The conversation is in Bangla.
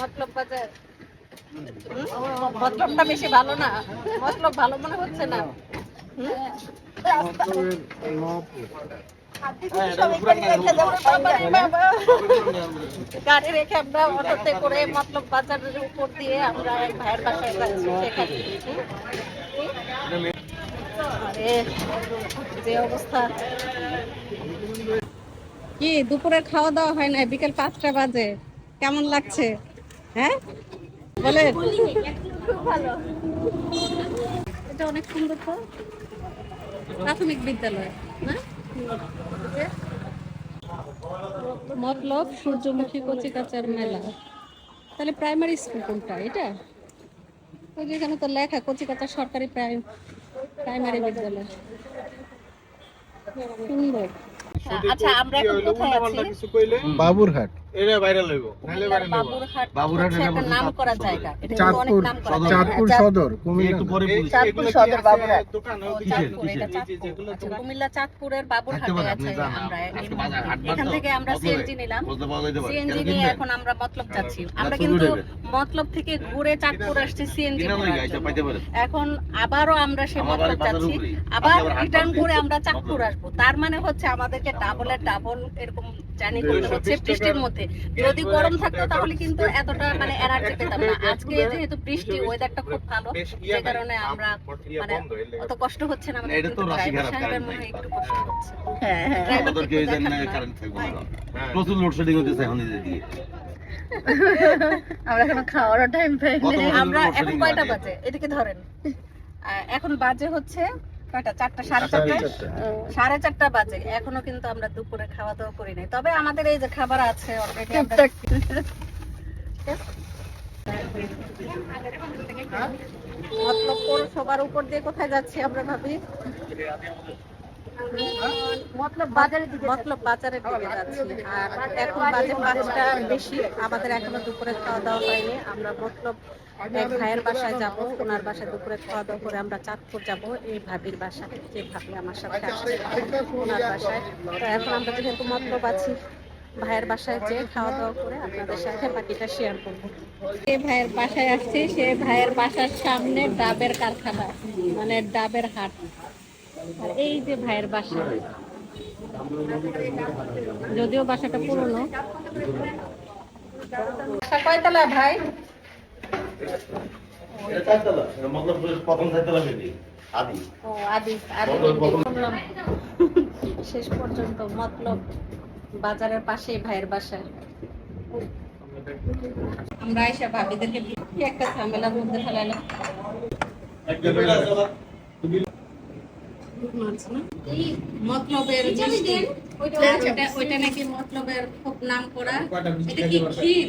মতলব বাজার। মতলবটা বেশি ভালো না। মতলব ভালো মনে হচ্ছে না। গাড়ি রেখে আমরা অটোতে করে মতলব বাজারের উপর দিয়ে আমরা এক ভাইয়ের বাসায় যাচ্ছি সেখানে। যে অবস্থা। কি দুপুরের খাওয়া দাওয়া হয় না বিকেল পাঁচটা বাজে। কেমন লাগছে? হ্যাঁ? বলে ভালো এটা অনেক সুন্দর তো। প্রাথমিক বিদ্যালয় না? মতলব সূর্যমুখী কচিকাচার মেলা। তাহলে প্রাইমারি স্কুল কোনটা? এটা? ওই যে এখানে তো লেখা কচিকাচা সরকারি প্রাইম প্রাইমারি বিদ্যালয়। সুন্দর। আচ্ছা আমরা এখন কোথায় আছি? বাবুরহাট। বাবুরহাট বাবুরহাট একটা নাম করা জায়গা। এটা অনেক নাম করা চাঁদপুর সদর কুমিল্লা। একটু পরে চাঁদপুর সদর বাবুরহাট। আচ্ছা, কুমিল্লা চাঁদপুরের বাবুরহাটে আছে আমরা এখান থেকে আমরা সিএনজি নিলাম। বলতে পাওয়া যেতে পারে। সিএনজি নিয়ে এখন আমরা মতলব যাচ্ছি আমরা কিন্তু মতলব থেকে ঘুরে চাঁদপুর আসছি সিএনজি। এখন আবারও আমরা সে মতলব যাচ্ছি আবার রিটার্ন। করে আমরা চাঁদপুর আসব। তার মানে হচ্ছে আমাদেরকে ডাবলের ডাবল এরকম জার্নি করতে হচ্ছে বৃষ্টির মধ্যে যদি গরম থাকতো তাহলে কিন্তু এতটা মানে এনার্জি পেতাম না। আজকে যেহেতু বৃষ্টি ওয়েদারটা খুব ভালো যে কারণে আমরা মানে অত কষ্ট হচ্ছে না তো কিন্তু রাশি সাহেবের মনে হয় একটু কষ্ট হচ্ছে। হ্যাঁ হ্যাঁ। কেউ জানে না, কারেন্ট থাকবে না। প্রচুর লোডশেডিং হতেছে এখন এদিকে। আমরা এখন খাওয়ার টাইম পাইনি। আমরা এখন কয়টা বাজে? এদিকে ধরেন। আহ, এখন বাজে হচ্ছে কয়টা? চারটা সাড়ে সাড়ে চারটা। চারটা। সাড়ে চারটা বাজে। এখনও কিন্তু আমরা দুপুরে খাওয়া দাওয়া করি নাই। তবে আমাদের এই যে খাবার আছে অলরেডি মতলব পৌরসভার উপর দিয়ে কোথায় যাচ্ছি আমরা ভাবি? মতলব বাজারের দিকে মতলব বাজারের দিকে যাচ্ছি। আর এখন বাজে পাঁচটা বেশি। আমাদের এখনও দুপুরে খাওয়া দাওয়া হয়নি। আমরা মতলব এক ভাইয়ের বাসায় যাব ওনার বাসায় দুপুরে খাওয়া দাওয়া করে আমরা চাঁদপুর যাব এই ভাবির বাসায় যে ভাবি আমার সাথে আসছে ওনার বাসায়। তো এখন আমরা যেহেতু মতলব আছি ভাইয়ের বাসায় যে খাওয়া দাওয়া করে আপনাদের সাথে বাকিটা শেয়ার করব। যে ভাইয়ের বাসায় আসছি সে ভাইয়ের বাসার সামনে ডাবের কারখানা মানে ডাবের হাট। আর এই যে ভাইয়ের বাসা যদিও বাসাটা পুরনো। বাসা কয়তলা ভাই। শেষ পর্যন্ত মতলব বাজারের পাশেই ভাইয়ের বাসা আমরা এসে ভাবিদেরকে কি একটা ঝামেলার মধ্যে ফেলাইলাম। মতলবের ওইটা ওইটা নাকি মতলবের খুব নাম করা এটা কি ক্ষীর?